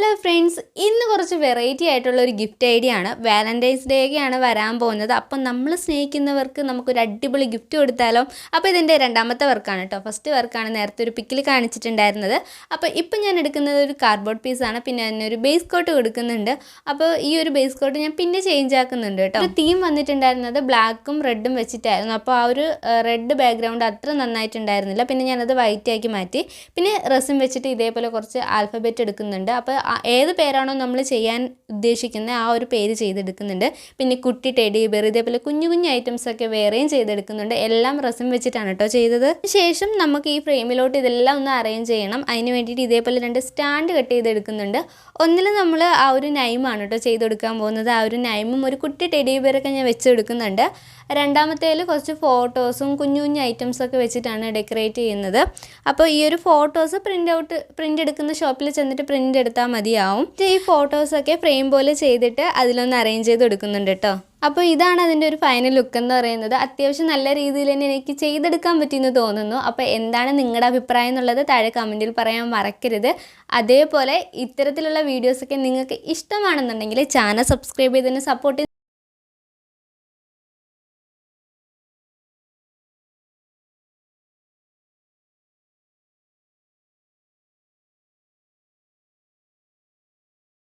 Hello friends ഇന്ന് കുറച്ച് variety ആയിട്ടുള്ള ഒരു ഗിഫ്റ്റ് ഐഡിയ ആണ്. വാലന്റൈൻസ് വാലന്റൈൻസ് ഒക്കെയാണ് വരാൻ പോകുന്നത്. അപ്പം നമ്മൾ സ്നേഹിക്കുന്നവർക്ക് നമുക്കൊരു അടിപൊളി ഗിഫ്റ്റ് കൊടുത്താലോ? അപ്പോൾ ഇതിന്റെ രണ്ടാമത്തെ വർക്കാണ് കേട്ടോ. ഫസ്റ്റ് വർക്കാണ് നേരത്തെ ഒരു പിക്കിൽ കാണിച്ചിട്ടുണ്ടായിരുന്നത്. അപ്പോൾ ഇപ്പം ഞാൻ എടുക്കുന്നത് ഒരു കാർഡ്ബോർഡ് പീസാണ് പിന്നെ അതിന് ഒരു ബേസ് കോട്ട് കൊടുക്കുന്നുണ്ട്. അപ്പോൾ ഈ ഒരു ബേസ് കോട്ട് ഞാൻ പിന്നെ ചേഞ്ച് ആക്കുന്നുണ്ട് കേട്ടോ. ഒരു തീം വന്നിട്ടുണ്ടായിരുന്നത് ബ്ലാക്കും റെഡും വെച്ചിട്ടായിരുന്നു. അപ്പോൾ ആ ഒരു റെഡ് ബാക്ക്ഗ്രൗണ്ട് അത്ര നന്നായിട്ടുണ്ടായിരുന്നില്ല. പിന്നെ ഞാനത് വൈറ്റ് ആക്കി മാറ്റി. പിന്നെ റെസും വെച്ചിട്ട് ഇതേപോലെ കുറച്ച് ആൽഫബറ്റ് എടുക്കുന്നുണ്ട്. അപ്പോൾ ഏത് പേരാണോ നമ്മൾ ചെയ്യാൻ ഉദ്ദേശിക്കുന്നത് ആ ഒരു പേര് ചെയ്തെടുക്കുന്നുണ്ട്. പിന്നെ കുട്ടി ടെഡി ബെർ ഇതേപോലെ കുഞ്ഞു കുഞ്ഞു ഐറ്റംസ് ഒക്കെ വേറെയും ചെയ്തെടുക്കുന്നുണ്ട്. എല്ലാം റസം വെച്ചിട്ടാണ് കേട്ടോ ചെയ്തത്. ശേഷം നമുക്ക് ഈ ഫ്രെയിമിലോട്ട് ഇതെല്ലാം ഒന്ന് അറേഞ്ച് ചെയ്യണം. അതിന് വേണ്ടിയിട്ട് ഇതേപോലെ രണ്ട് സ്റ്റാൻഡ് കട്ട് ചെയ്തെടുക്കുന്നുണ്ട്. ഒന്നിൽ നമ്മൾ ആ ഒരു നൈമാണ് കേട്ടോ ചെയ്തെടുക്കാൻ പോകുന്നത്. ആ ഒരു നൈമും ഒരു കുട്ടി ടെഡി ബെറൊക്കെ ഞാൻ വെച്ചെടുക്കുന്നുണ്ട്. രണ്ടാമത്തേൽ കുറച്ച് ഫോട്ടോസും കുഞ്ഞു കുഞ്ഞു ഐറ്റംസൊക്കെ വെച്ചിട്ടാണ് ഡെക്കറേറ്റ് ചെയ്യുന്നത്. അപ്പോൾ ഈ ഒരു ഫോട്ടോസ് പ്രിന്റ് ഔട്ട് പ്രിന്റ് എടുക്കുന്ന ഷോപ്പിൽ ചെന്നിട്ട് പ്രിന്റ് എടുത്താൽ മതിയാവും. ഈ ഫോട്ടോസൊക്കെ ഫ്രെയിം പോലെ ചെയ്തിട്ട് അതിലൊന്ന് അറേഞ്ച് ചെയ്ത് കൊടുക്കുന്നുണ്ട് കേട്ടോ അപ്പോൾ ഇതാണ് അതിന്റെ ഒരു ഫൈനൽ ലുക്ക് എന്ന് പറയുന്നത്. അത്യാവശ്യം നല്ല രീതിയിൽ തന്നെ എനിക്ക് ചെയ്തെടുക്കാൻ പറ്റിയെന്ന് തോന്നുന്നു. അപ്പോൾ എന്താണ് നിങ്ങളുടെ അഭിപ്രായം എന്നുള്ളത് താഴെ കമന്റിൽ പറയാൻ മറക്കരുത്. അതേപോലെ ഇത്തരത്തിലുള്ള വീഡിയോസൊക്കെ നിങ്ങൾക്ക് ഇഷ്ടമാണെന്നുണ്ടെങ്കിൽ ചാനൽ സബ്സ്ക്രൈബ് ചെയ്തതിന് സപ്പോർട്ട്